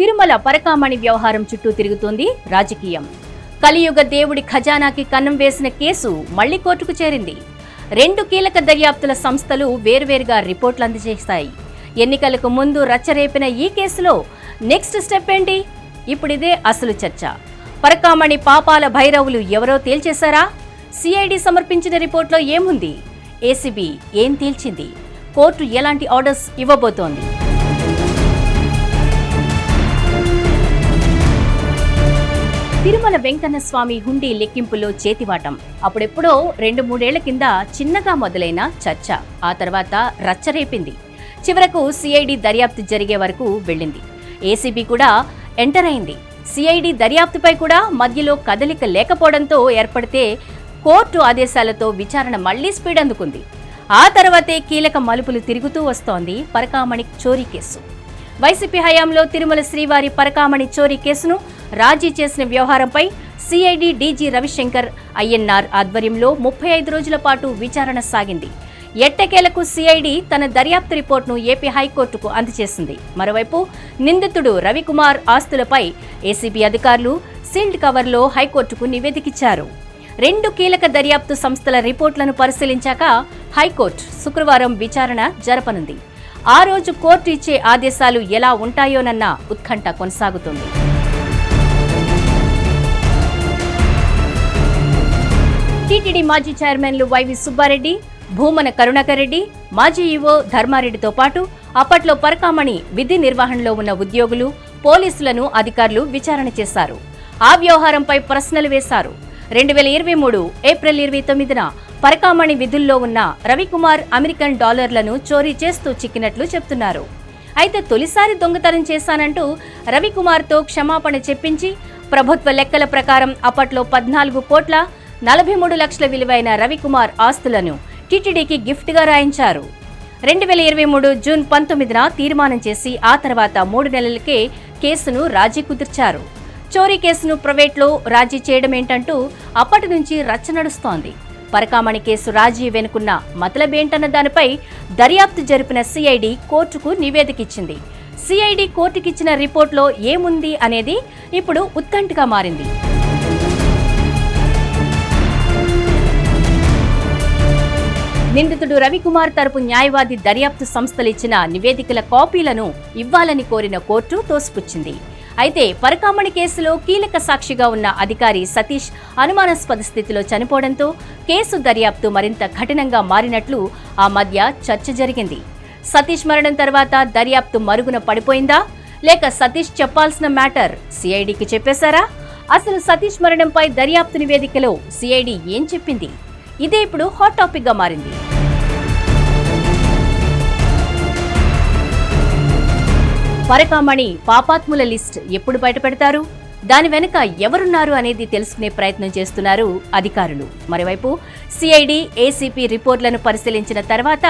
తిరుమల పరకామణి వ్యవహారం చుట్టూ తిరుగుతోంది రాజకీయం. కలియుగ దేవుడి ఖజానాకి కన్నం వేసిన కేసు మళ్ళీ కోర్టుకు చేరింది. రెండు కీలక దర్యాప్తుల సంస్థలు వేర్వేరుగా రిపోర్ట్లు అందజేస్తాయి. ఎన్నికలకు ముందు రచ్చరేపిన ఈ కేసులో నెక్స్ట్ స్టెప్ ఏంటి? ఇప్పుడిదే అసలు చర్చ. పరకామణి పాపాల భైరవులు ఎవరో తేల్చేశారా? సిఐడి సమర్పించిన రిపోర్ట్లో ఏముంది? ఏసీబీ ఏం తేల్చింది? కోర్టు ఎలాంటి ఆర్డర్స్ ఇవ్వబోతోంది? తిరుమల వెంకన్న స్వామి హుండీ లెక్కింపులో చేతివాటం. అప్పుడెప్పుడో రెండు మూడేళ్ళ కింద చిన్నగా మొదలైన చర్చ. ఆ తర్వాత రచ్చరేపింది. చివరకు సిఐడి దర్యాప్తు జరిగే వరకు వెళ్ళింది. ఏసీబీ కూడా ఎంటర్ అయింది. సిఐడి దర్యాప్తుపై కూడా మధ్యలో కదలిక లేకపోవడంతో ఏర్పడితే కోర్టు ఆదేశాలతో విచారణ మళ్ళీ స్పీడ్ అందుకుంది. ఆ తర్వాతే కీలక మలుపులు తిరుగుతూ వస్తోంది పరకామణి చోరీ కేసు. వైసీపీ హయాంలో తిరుమల శ్రీవారి పరకామణి చోరీ కేసును రాజీ చేసిన వ్యవహారంపై సిఐడి డీజీ రవిశంకర్ ఐఎన్ఆర్ ఆధ్వర్యంలో ముప్పై ఐదు రోజుల పాటు విచారణ సాగింది. ఎట్టకేలకు సిఐడి తన దర్యాప్తు రిపోర్టును ఏపీ హైకోర్టుకు అందజేసింది. మరోవైపు నిందితుడు రవికుమార్ ఆస్తులపై ఏసీబీ అధికారులు సీల్డ్ కవర్లో హైకోర్టుకు నివేదికిచ్చారు రెండు కీలక దర్యాప్తు సంస్థల రిపోర్టులను పరిశీలించాక హైకోర్టు శుక్రవారం విచారణ జరపనుంది. ఆ రోజు కోర్టు ఇచ్చే ఆదేశాలు ఎలా ఉంటాయోనన్న ఉత్కంఠ కొనసాగుతుంది. టీటీడీ మాజీ చైర్మన్లు వైవి సుబ్బారెడ్డి భూమన కరుణాకర్ రెడ్డి మాజీ ఈవో ధర్మారెడ్డితో పాటు అప్పట్లో పరకామణి విధి నిర్వహణలో ఉన్న ఉద్యోగులు పోలీసులను అధికారులు విచారణ చేశారు. ఆ వ్యవహారంపై ప్రశ్నలు వేశారు. రెండు వేల ఇరవై మూడు ఏప్రిల్ ఇరవై తొమ్మిదిన పరకామణి విధుల్లో ఉన్న రవికుమార్ అమెరికన్ డాలర్లను చోరీ చేస్తూ చిక్కినట్లు చెప్తున్నారు. అయితే తొలిసారి దొంగతనం చేశానంటూ రవికుమార్తో క్షమాపణ చెప్పించి ప్రభుత్వ లెక్కల ప్రకారం అప్పట్లో పద్నాలుగు కోట్ల నలభై మూడు లక్షల విలువైన రవికుమార్ ఆస్తులను టీటీడీకి గిఫ్ట్గా రాయించారు. రెండు వేల ఇరవై మూడు జూన్ పంతొమ్మిదిన తీర్మానం చేసి ఆ తర్వాత మూడు నెలలకే కేసును రాజీ కుదిర్చారు. చోరీ కేసును ప్రైవేట్లో రాజీ చేయడమేంటంటూ అప్పటి నుంచి రచ్చ నడుస్తోంది. పరకామణి కేసు రాజీ వెనుకున్న మతలబేంటన్న దానిపై దర్యాప్తు జరిపిన సిఐడి కోర్టుకు నివేదికిచ్చింది సిఐడి కోర్టుకిచ్చిన రిపోర్ట్లో ఏముంది అనేది ఇప్పుడు ఉత్కంఠగా మారింది. నిందితుడు రవికుమార్ తరపు న్యాయవాది దర్యాప్తు సంస్థలు ఇచ్చిన నివేదికల కాపీలను ఇవ్వాలని కోరిన కోర్టు తోసిపుచ్చింది. అయితే పరకామణి కేసులో కీలక సాక్షిగా ఉన్న అధికారి సతీష్ అనుమానాస్పద స్థితిలో చనిపోవడంతో కేసు దర్యాప్తు మరింత కఠినంగా మారినట్లు ఆ మధ్య చర్చ జరిగింది. సతీష్ మరణం తర్వాత దర్యాప్తు మరుగున పడిపోయిందా? లేక సతీష్ చెప్పాల్సిన మ్యాటర్ సిఐడికి చెప్పేశారా? అసలు సతీష్ మరణంపై దర్యాప్తు నివేదికలో సిఐడి ఏం చెప్పింది? ఇదే ఇప్పుడు హాట్ టాపిక్గా మారింది. పరకామణి పాపాత్ముల లిస్ట్ ఎప్పుడు బయటపెడతారు దాని వెనుక ఎవరున్నారు అనేది తెలుసుకునే ప్రయత్నం చేస్తున్నారు అధికారులు. మరోవైపు సిఐడి ఏసీపీ రిపోర్టులను పరిశీలించిన తర్వాత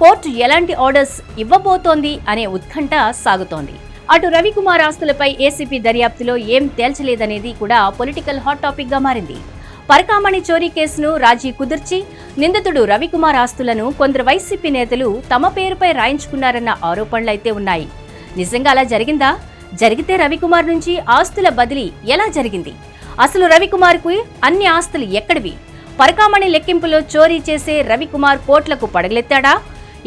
కోర్టు ఎలాంటి ఆర్డర్స్ ఇవ్వబోతోంది అనే ఉత్కంఠ సాగుతోంది. అటు రవికుమార్ ఆస్తులపై ఏసీపీ దర్యాప్తులో ఏం తేల్చలేదనేది కూడా పొలిటికల్ హాట్ టాపిక్గా మారింది. పరకామణి చోరీ కేసును రాజీ కుదిర్చి నిందితుడు రవికుమార్ ఆస్తులను కొందరు వైసీపీ నేతలు తమ పేరుపై రాయించుకున్నారన్న ఆరోపణలైతే ఉన్నాయి. నిజంగా అలా జరిగిందా? జరిగితే రవికుమార్ నుంచి ఆస్తుల బదిలీ ఎలా జరిగింది? అసలు రవికుమార్కు అన్ని ఆస్తులు ఎక్కడివి? పరకామణి లెక్కింపులో చోరీ చేసే రవికుమార్ కోట్లకు పడగలెత్తాడా?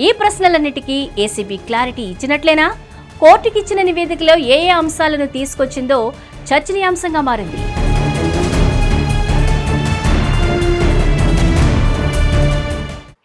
ఈ ప్రశ్నలన్నిటికీ ఏసీబీ క్లారిటీ ఇచ్చినట్లేనా? కోర్టుకిచ్చిన నివేదికలో ఏ ఏ అంశాలను తీసుకొచ్చిందో చర్చనీయాంశంగా మారింది.